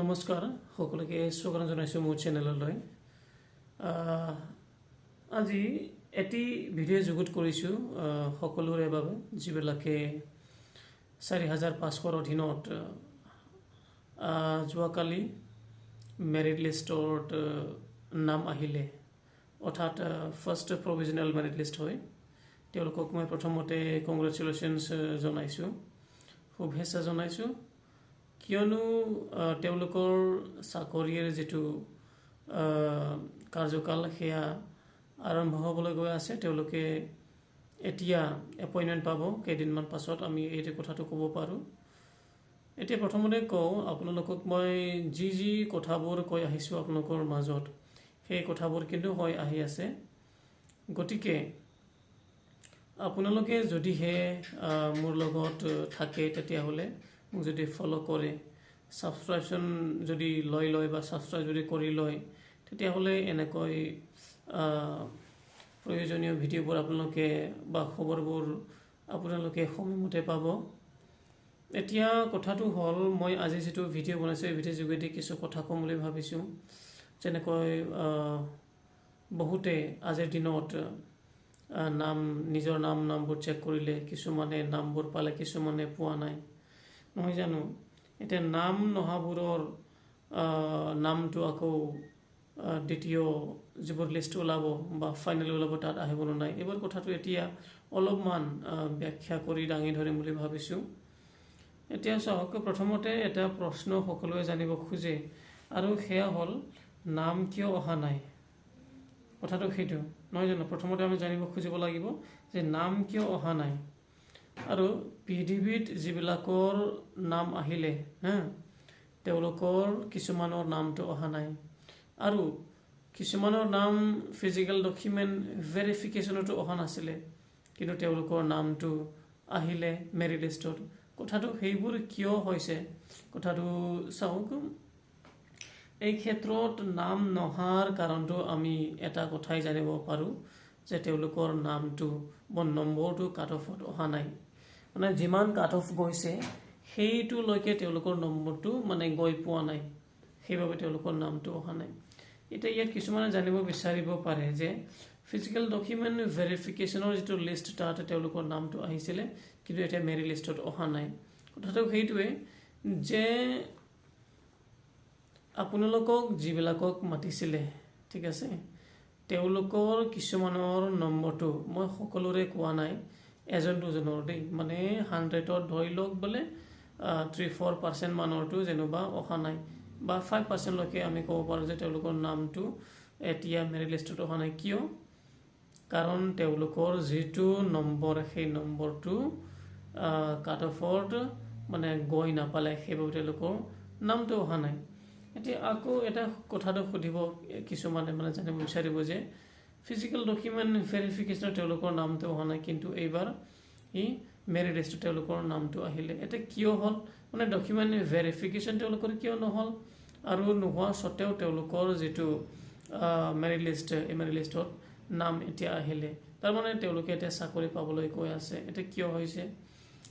নমস্কাৰ সকলোকে স্বাগতম জনাইছোঁ মোৰ চেনেললৈ আজি এটি ভিডিঅ' যুগুত কৰিছোঁ সকলোৰে বাবে, যিবিলাকে চাৰি হাজাৰ পাঁচশৰ অধীনত যোৱাকালি মেৰিট লিষ্টত নাম আহিলে। অৰ্থাৎ ফাৰ্ষ্ট প্ৰভিজনেল মেৰিট লিষ্ট হয়। তেওঁলোকক মই প্ৰথমতে কংগ্ৰেচুলেশ্যনছ জনাইছোঁ। শুভেচ্ছা জনাইছোঁ। কিয়নো তেওঁলোকৰ চাকৰিৰ যিটো কাৰ্যকাল সেয়া আৰম্ভ হ'বলৈ গৈ আছে। তেওঁলোকে এতিয়া এপইণ্টমেণ্ট পাব কেইদিনমান পাছত আমি এই কথাটো ক'ব পাৰোঁ। এতিয়া প্ৰথমতে কওঁ আপোনালোকক মই যি যি কথাবোৰ কৈ আহিছোঁ আপোনালোকৰ মাজত সেই কথাবোৰ কিন্তু হৈ আহি আছে। গতিকে আপোনালোকে যদিহে মোৰ লগত থাকে তেতিয়াহ'লে যদি ফ'ল' কৰে ছাবস্ক্ৰিপশ্যন যদি লৈ লয় বা ছাবস্ক্ৰাইব যদি কৰি লয় তেতিয়াহ'লে এনেকৈ প্ৰয়োজনীয় ভিডিঅ'বোৰ আপোনালোকে বা খবৰবোৰ আপোনালোকে সময়মতে পাব। এতিয়া কথাটো হ'ল মই আজি যিটো ভিডিঅ' বনাইছোঁ এই ভিডিঅ'ৰ যোগেদি কিছু কথা ক'ম বুলি ভাবিছোঁ। যেনেকৈ বহুতে আজিৰ দিনত নাম নিজৰ নাম নামবোৰ চেক কৰিলে কিছুমানে নামবোৰ পালে কিছুমানে পোৱা নাই। নহয় জানো? এতিয়া নাম নহাবোৰৰ নামটো আকৌ দ্বিতীয় যিবোৰ লিষ্ট ওলাব বা ফাইনেল ওলাব তাত আহিব নাই? এইবোৰ কথাটো এতিয়া অলপমান ব্যাখ্যা কৰি দাঙি ধৰিম বুলি ভাবিছোঁ। এতিয়া চাওক প্ৰথমতে এটা প্ৰশ্ন সকলোৱে জানিব খোজে আৰু সেয়া হ'ল নাম কিয় অহা নাই? কথাটো সেইটো। নহয় জানো? প্ৰথমতে আমি জানিব খুজিব লাগিব যে নাম কিয় অহা নাই? আৰু পি ডি যিবিলাকৰ নাম আহিলে হা তেওঁলোকৰ কিছুমানৰ নামটো অহা নাই। আৰু কিছুমানৰ নাম ফিজিকেল ডকুমেণ্ট ভেৰিফিকেশ্যনতো অহা নাছিলে কিন্তু তেওঁলোকৰ নামটো আহিলে মেৰি লিষ্টত কথাটো সেইবোৰ কিয় হৈছে? কথাটো চাওক। এই ক্ষেত্ৰত নাম নহাৰ কাৰণটো আমি এটা কথাই জানিব পাৰোঁ। যে তেওঁলোকৰ নামটো বা নম্বৰটো কাট অফত অহা নাই। মানে যিমান কাট অফ গৈছে সেইটোলৈকে তেওঁলোকৰ নম্বৰটো মানে গৈ পোৱা নাই। সেইবাবে তেওঁলোকৰ নামটো অহা নাই। এতিয়া ইয়াত কিছুমানে জানিব বিচাৰিব পাৰে যে ফিজিকেল ডকুমেণ্ট ভেৰিফিকেশ্যনৰ যিটো লিষ্ট তাত তেওঁলোকৰ নামটো আহিছিলে কিন্তু এতিয়া মেৰি লিষ্টত অহা নাই। কথাটো সেইটোৱে যে আপোনালোকক যিবিলাকক মাতিছিলে ঠিক আছে? তেওঁলোকৰ কিছুমানৰ নম্বৰটো মই সকলোৰে কোৱা নাই এজন দুজনৰ দেই মানে হাণ্ড্ৰেডত ধৰি লওক বোলে থ্ৰী ফ'ৰ পাৰ্চেণ্ট মানৰটো যেনিবা অহা নাই বা ফাইভ পাৰ্চেণ্টলৈকে আমি ক'ব পাৰোঁ যে তেওঁলোকৰ নামটো এতিয়া মেৰি লিষ্টত অহা নাই। কিয়? কাৰণ তেওঁলোকৰ যিটো নম্বৰ সেই নম্বৰটো কাট অফত মানে গৈ নাপালে সেইবাবে তেওঁলোকৰ নামটো অহা নাই। এতিয়া আকৌ এটা কথাটো সুধিব কিছুমানে মানে জানিব বিচাৰিব যে ফিজিকেল ডকুমেণ্ট ভেৰিফিকেশ্যনত তেওঁলোকৰ নামটো অহা নাই কিন্তু এইবাৰ ই মেৰি লিষ্টত তেওঁলোকৰ নামটো আহিলে। এতিয়া কিয় হ'ল? মানে ডকুমেণ্ট ভেৰিফিকেশ্যন তেওঁলোকৰ কিয় নহ'ল? আৰু নোহোৱা স্বত্তেও তেওঁলোকৰ যিটো মেৰি লিষ্ট এই মেৰি লিষ্টত নাম এতিয়া আহিলে। তাৰমানে তেওঁলোকে এতিয়া চাকৰি পাবলৈ গৈ আছে। এতিয়া কিয় হৈছে?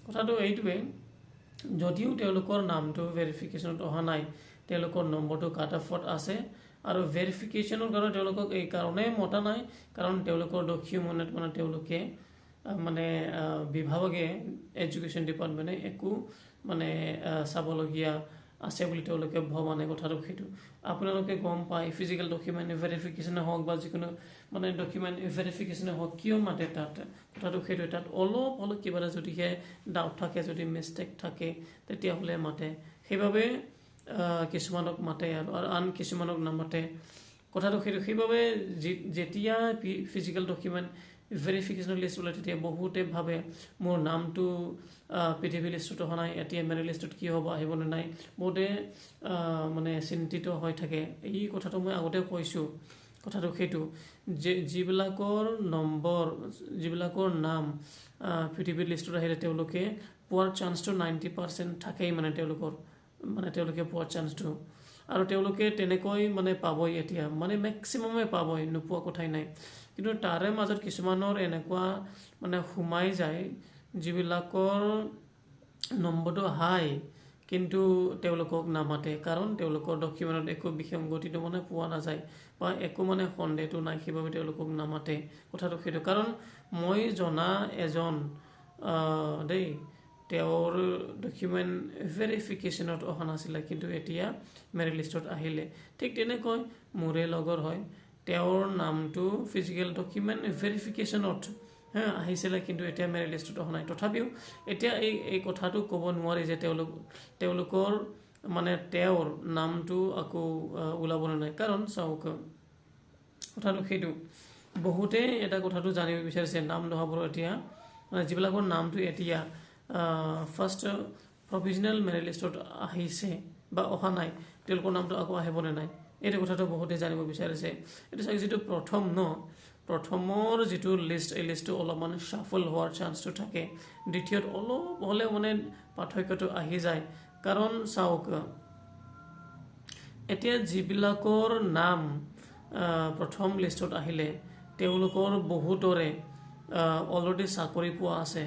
কথাটো এইটোৱে যদিও তেওঁলোকৰ নামটো ভেৰিফিকেশ্যনত অহা নাই তেওঁলোকৰ নম্বৰটো কাট অফত আছে। আৰু ভেৰিফিকেশ্যনৰ কাৰণে তেওঁলোকক এই কাৰণেই মতা নাই কাৰণ তেওঁলোকৰ ডকুমেণ্টত মানে তেওঁলোকে মানে বিভাগে এডুকেশ্যন ডিপাৰ্টমেণ্টে একো মানে চাবলগীয়া আছে বুলি তেওঁলোকে ভবা নাই কথাটো সেইটো। আপোনালোকে গম পায় ফিজিকেল ডকুমেণ্ট ভেৰিফিকেশ্যনে হওক বা যিকোনো মানে ডকুমেণ্ট ভেৰিফিকেশ্যনে হওক কিয় মাতে তাত? কথাটো সেইটোৱে তাত অলপ অলপ কিবা এটা যদিহে ডাউট থাকে যদি মিষ্টেক থাকে তেতিয়াহ'লে মাতে। সেইবাবে কিছুমানক মাতে আৰু আন কিছুমানক নামাতে। কথাটো সেইটো সেইবাবে যেতিয়া ফিজিকেল ডকুমেণ্ট ভেৰিফিকেশ্যনৰ লিষ্ট ওলায় তেতিয়া বহুতে ভাবে মোৰ নামটো পি টি ভি লিষ্টত অহা নাই এতিয়া মেৰি লিষ্টত কি হ'ব আহিবনে নাই বহুতে মানে চিন্তিত হৈ থাকে। এই কথাটো মই আগতে কৈছোঁ। কথাটো সেইটো যে যিবিলাকৰ নম্বৰ যিবিলাকৰ নাম পি টি ভি লিষ্টত আহিলে তেওঁলোকে পোৱাৰ চান্সটো নাইণ্টি পাৰ্চেণ্ট থাকেই মানে তেওঁলোকৰ। মানে তেওঁলোকে পোৱাৰ চান্সটো আৰু তেওঁলোকে তেনেকৈ মানে পাবই এতিয়া। মানে মেক্সিমামে পাবই নোপোৱা কথাই নাই। কিন্তু তাৰে মাজত কিছুমানৰ এনেকুৱা মানে সোমাই যায় যিবিলাকৰ নম্বৰটো হাই কিন্তু তেওঁলোকক নামাতে। কাৰণ তেওঁলোকৰ ডকুমেণ্টত একো বিসংগতিটো মানে পোৱা নাযায় বা একো মানে সন্দেহটো নাই সেইবাবে তেওঁলোকক নামাতে। কথাটো সেইটো। কাৰণ মই জনা এজন দেই তেওঁৰ ডকুমেণ্ট ভেৰিফিকেশ্যনত অহা নাছিলে কিন্তু এতিয়া মেৰিট লিষ্টত আহিলে। ঠিক তেনেকৈ মোৰে লগৰ হয় তেওঁৰ নামটো ফিজিকেল ডকুমেণ্ট ভেৰিফিকেশ্যনত হা আহিছিলে কিন্তু এতিয়া মেৰিট লিষ্টত অহা নাই। তথাপিও এতিয়া এই এই কথাটো ক'ব নোৱাৰি যে তেওঁলোক তেওঁলোকৰ মানে তেওঁৰ নামটো আকৌ আহ, ওলাবলৈ নাই। কাৰণ চাওক কথাটো সেইটো বহুতেই এটা কথাটো জানিব বিচাৰিছে নাম নহাবোৰ এতিয়া মানে যিবিলাকৰ নামটো এতিয়া ফাৰ্ষ্ট প্ৰভিজনেল মেৰিট লিষ্টত আহিছে বা অহা নাই, তেওঁলোকৰ নামটো আকৌ আহিবনে নাই, এইটো কথাটো বহুতেই জানিব বিচাৰিছে এইটো চাওক যিটো প্ৰথম ন, প্ৰথমৰ যিটো লিষ্ট এই লিষ্টটো অলপমান ছাফল হোৱাৰ চান্সটো থাকে। দ্বিতীয়ত অলপ হ'লেও মানে পাৰ্থক্যটো আহি যায়। কাৰণ চাওক, এতিয়া যিবিলাকৰ নাম প্ৰথম লিষ্টত আহিলে, তেওঁলোকৰ বহুতৰে অলৰেডি চাকৰি পোৱা আছে।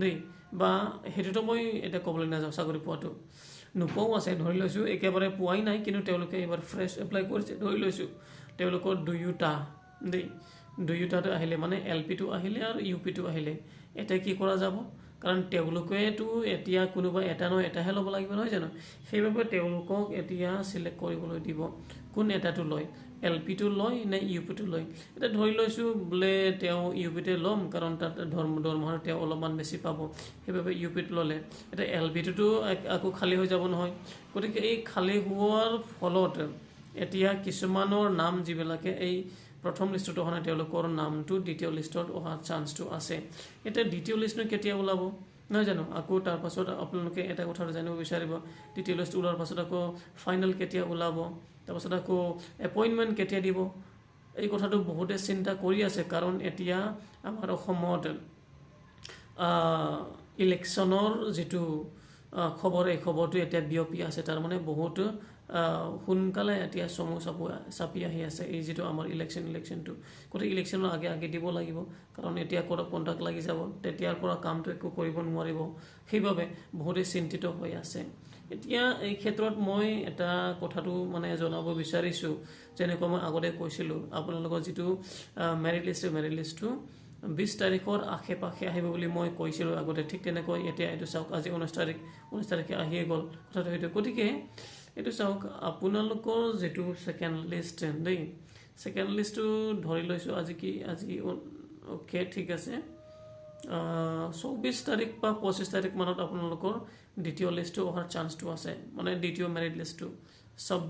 দেই বা সেইটোতো মই এতিয়া ক'বলৈ নাযাওঁ চাকৰি পোৱাটো নোপোৱাও আছে ধৰি লৈছোঁ একেবাৰে পোৱাই নাই কিন্তু তেওঁলোকে এইবাৰ ফ্ৰেছ এপ্লাই কৰিছে ধৰি লৈছোঁ। তেওঁলোকৰ দুয়োটা দেই দুয়োটাটো আহিলে মানে এল পিটো আহিলে আৰু ইউ পিটো আহিলে। এতিয়া কি কৰা যাব? কাৰণ তেওঁলোকেতো এতিয়া কোনোবা এটা নহয় এটাহে ল'ব লাগিব নহয় জানো? সেইবাবে তেওঁলোকক এতিয়া চিলেক্ট কৰিবলৈ দিব কোন এটাটো লয়। এল পিটো লয় নে ইউ পিটো লয়? এতিয়া ধৰি লৈছোঁ বোলে তেওঁ ইউ পিতে ল'ম কাৰণ তাত ধৰ্ম দৰমহাৰ তেওঁ অলপমান বেছি পাব। সেইবাবে ইউ পিত ল'লে। এতিয়া এল পিটোতো আকৌ খালী হৈ যাব নহয়। গতিকে এই খালী হোৱাৰ ফলত এতিয়া কিছুমানৰ নাম যিবিলাকে এই প্ৰথম লিষ্টত অহা নাই তেওঁলোকৰ নামটো দ্বিতীয় লিষ্টত অহাৰ চান্সটো আছে। এতিয়া দ্বিতীয় লিষ্টনো কেতিয়া ওলাব? নহয় জানো? আকৌ তাৰ পাছত আপোনালোকে এটা কথা জানিব বিচাৰিব। দ্বিতীয় লিষ্ট ওলোৱাৰ পাছত আকৌ ফাইনেল কেতিয়া ওলাব? তাৰপাছত আকৌ এপইণ্টমেণ্ট কেতিয়া দিব? এই কথাটো বহুতে চিন্তা কৰি আছে কাৰণ এতিয়া আমাৰ অসমত ইলেকশ্যনৰ যিটো খবৰ এই খবৰটো এতিয়া বিয়পি আছে। তাৰমানে বহুত সোনকালে এতিয়া চমু চাপু চাপি আহি আছে এই যিটো আমাৰ ইলেকশ্যন ইলেকশ্যনটো গতিকে ইলেকশ্যনৰ আগে আগে দিব লাগিব কাৰণ এতিয়া ক'ৰবাত কণ্ট্ৰাক্ট লাগি যাব তেতিয়াৰ পৰা কামটো একো কৰিব নোৱাৰিব। সেইবাবে বহুতেই চিন্তিত হৈ আছে। এতিয়া এই ক্ষেত্ৰত মই এটা কথাটো মানে জনাব বিচাৰিছোঁ। যেনেকৈ মই আগতে কৈছিলোঁ আপোনালোকৰ যিটো মেৰিট লিষ্ট মেৰিট লিষ্টটো বিছ তাৰিখৰ আশে পাশে আহিব বুলি মই কৈছিলোঁ আগতে। ঠিক তেনেকৈ এতিয়া এইটো চাওক আজি ঊনৈছ তাৰিখ ঊনৈছ তাৰিখে আহিয়ে গ'ল কথাটো সেইটো। গতিকে এইটো চাওক আপোনালোকৰ যিটো ছেকেণ্ড লিষ্ট দেই ছেকেণ্ড লিষ্টটো ধৰি লৈছোঁ আজি কি আজি অ'কে ঠিক আছে। চৌবিছ তাৰিখ বা পঁচিছ তাৰিখ মানত আপোনালোকৰ দ্বিতীয় লিষ্টটো অহাৰ চান্সটো আছে মানে দ্বিতীয় মেৰিট লিষ্টটো চব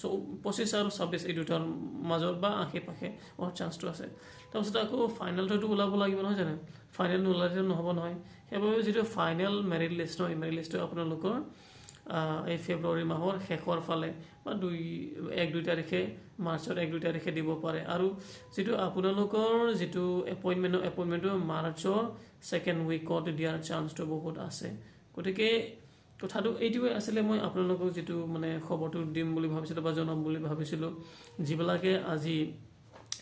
চৌ পঁচিছ আৰু ছাব্বিছ এই দুটাৰ মাজত বা আশে পাশে অহাৰ চান্সটো আছে। তাৰপিছত আকৌ ফাইনেলটোতো ওলাব লাগিব নহয় জানো? ফাইনেল নোলালেতো নহ'ব নহয়। সেইবাবে যিটো ফাইনেল মেৰিট লিষ্ট ন এই লিষ্টটো আপোনালোকৰ এই ফেব্ৰুৱাৰী মাহৰ শেষৰ ফালে বা দুই এক দুই তাৰিখে মাৰ্চৰ এক দুই তাৰিখে দিব পাৰে। আৰু যিটো আপোনালোকৰ যিটো এপইণ্টমেণ্ট এপইণ্টমেণ্টটো মাৰ্চৰ ছেকেণ্ড উইকত দিয়াৰ চান্সটো বহুত আছে। গতিকে কথাটো এইটোৱে আছিলে মই আপোনালোকক যিটো মানে খবৰটো দিম বুলি ভাবিছিলোঁ বা জনাম বুলি ভাবিছিলোঁ। যিবিলাকে আজি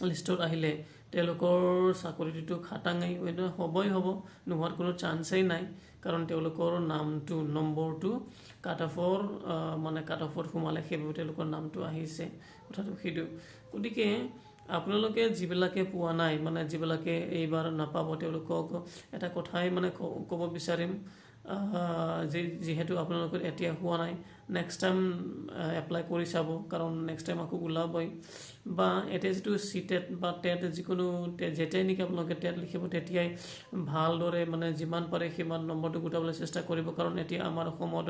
লিষ্টত আহিলে তেওঁলোকৰ চাকৰিটোতো খাটাঙেই হ'বই হ'ব। নোহোৱাৰ কোনো চান্সেই নাই কাৰণ তেওঁলোকৰ নামটো নম্বৰটো কাট অফৰ মানে কাট অফত সোমালে সেইবাবে তেওঁলোকৰ নামটো আহিছে কথাটো সেইটো গতিকে আপোনালোকে যিবিলাকে পোৱা নাই মানে যিবিলাকে এইবাৰ নাপাব তেওঁলোকক এটা কথাই মানে ক'ব বিচাৰিম যিহেতু আপোনালোকৰ এতিয়া হোৱা নাই। নেক্সট টাইম এপ্লাই কৰি চাব কাৰণ নেক্সট টাইম আকৌ ওলাবই। বা এতিয়া যিটো চি টেট বা টেট যিকোনো যেতিয়াই নেকি আপোনালোকে টেট লিখিব তেতিয়াই ভালদৰে মানে যিমান পাৰে সিমান নম্বৰটো গোটাবলৈ চেষ্টা কৰিব কাৰণ এতিয়া আমাৰ অসমত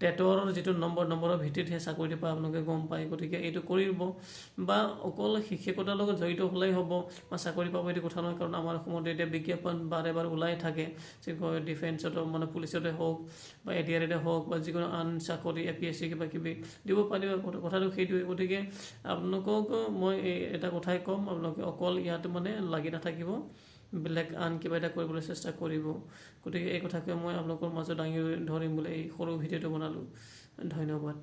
টেটৰ যিটো নম্বৰ নম্বৰৰ ভিত্তিতহে চাকৰিটো পায় আপোনালোকে গম পায়। গতিকে এইটো কৰিব বা অকল শিক্ষকতাৰ লগত জড়িত হ'লেই হ'ব বা চাকৰি পাব এইটো কথা নহয় কাৰণ আমাৰ অসমত এতিয়া বিজ্ঞাপন বাৰে বাৰে ওলাই থাকে যে ডিফেন্সতো মানে পুলিচতে হওক বা এ ডি আৰ এতে হওক বা যিকোনো আন চাকৰি এ পি এছ চি কিবা কিবি দিব পাৰিব কথা- কথাটো সেইটোৱে। গতিকে আপোনালোকক মই এটা কথাই ক'ম। আপোনালোকে অকল ইয়াত মানে লাগি নাথাকিব। বেলেগ আন কিবা এটা কৰিবলৈ চেষ্টা কৰিব। গতিকে এই কথাকে মই আপোনালোকৰ মাজত দাঙি ধৰিম বুলি এই সৰু ভিডিঅ'টো বনালোঁ। ধন্যবাদ।